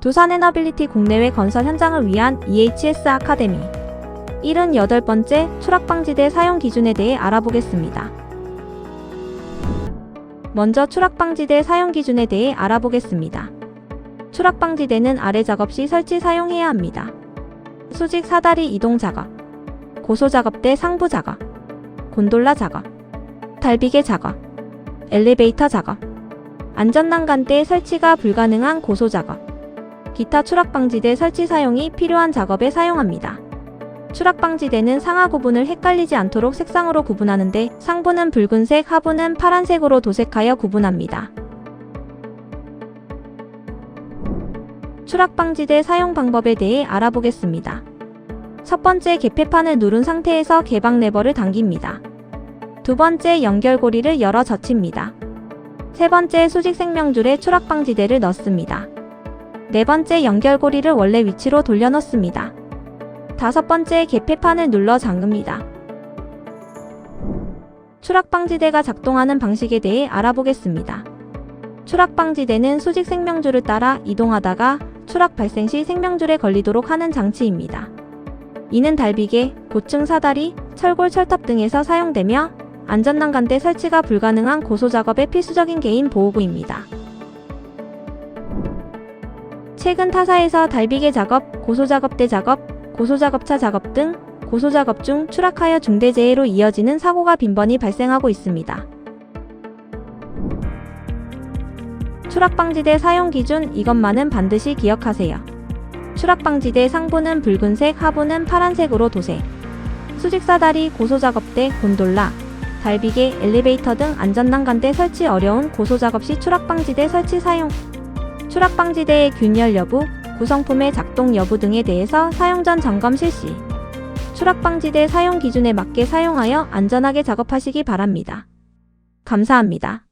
두산 에너빌리티 국내외 건설 현장을 위한 EHS 아카데미 78번째 추락방지대 사용 기준에 대해 알아보겠습니다. 먼저 추락방지대 사용 기준에 대해 알아보겠습니다. 추락방지대는 아래 작업 시 설치 사용해야 합니다. 수직 사다리 이동 작업, 고소 작업대 상부 작업, 곤돌라 작업, 달비계 작업, 엘리베이터 작업, 안전난간대 설치가 불가능한 고소 작업, 기타 추락방지대 설치 사용이 필요한 작업에 사용합니다. 추락방지대는 상하 구분을 헷갈리지 않도록 색상으로 구분하는데 상부는 붉은색, 하부는 파란색으로 도색하여 구분합니다. 추락방지대 사용 방법에 대해 알아보겠습니다. 첫 번째 개폐판을 누른 상태에서 개방 레버를 당깁니다. 두 번째 연결고리를 열어 젖힙니다. 세 번째 수직 생명줄에 추락방지대를 넣습니다. 네 번째 연결고리를 원래 위치로 돌려놓습니다. 다섯 번째 개폐판을 눌러 잠급니다. 추락방지대가 작동하는 방식에 대해 알아보겠습니다. 추락방지대는 수직 생명줄을 따라 이동하다가 추락 발생 시 생명줄에 걸리도록 하는 장치입니다. 이는 달비계, 고층 사다리, 철골 철탑 등에서 사용되며 안전난간대 설치가 불가능한 고소작업의 필수적인 개인 보호구입니다. 최근 타사에서 달비계 작업, 고소작업대 작업, 고소작업차 작업 등 고소작업 중 추락하여 중대재해로 이어지는 사고가 빈번히 발생하고 있습니다. 추락방지대 사용 기준 이것만은 반드시 기억하세요. 추락방지대 상부는 붉은색, 하부는 파란색으로 도색. 수직사다리, 고소작업대, 곤돌라, 달비계, 엘리베이터 등 안전난간대 설치 어려운 고소작업 시 추락방지대 설치 사용. 추락방지대의 균열 여부, 구성품의 작동 여부 등에 대해서 사용 전 점검 실시. 추락방지대 사용 기준에 맞게 사용하여 안전하게 작업하시기 바랍니다. 감사합니다.